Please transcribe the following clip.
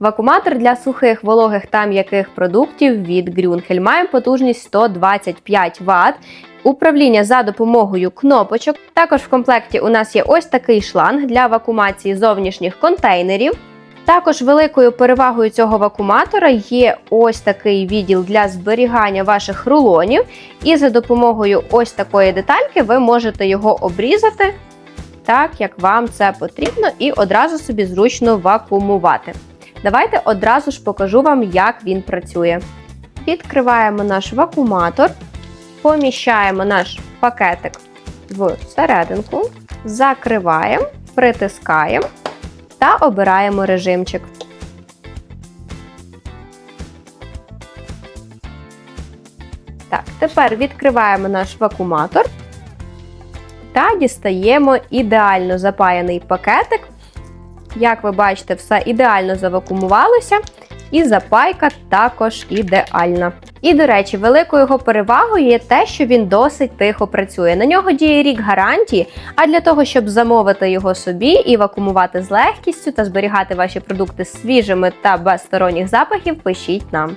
Вакууматор для сухих, вологих та м'яких продуктів від Grünhel має потужність 125 Вт. Управління за допомогою кнопочок. Також в комплекті у нас є ось такий шланг для вакуумації зовнішніх контейнерів. Також великою перевагою цього вакууматора є ось такий відділ для зберігання ваших рулонів, і за допомогою ось такої детальки ви можете його обрізати так, як вам це потрібно, і одразу собі зручно вакуумувати. Давайте одразу ж покажу вам, як він працює. Відкриваємо наш вакууматор, поміщаємо наш пакетик в серединку, закриваємо, притискаємо та обираємо режимчик. Так, тепер відкриваємо наш вакууматор та дістаємо ідеально запаяний пакетик. Як ви бачите, все ідеально завакумувалося, і запайка також ідеальна. І, до речі, великою його перевагою є те, що він досить тихо працює. На нього діє рік гарантії, а для того, щоб замовити його собі і вакуумувати з легкістю та зберігати ваші продукти свіжими та без сторонніх запахів, пишіть нам.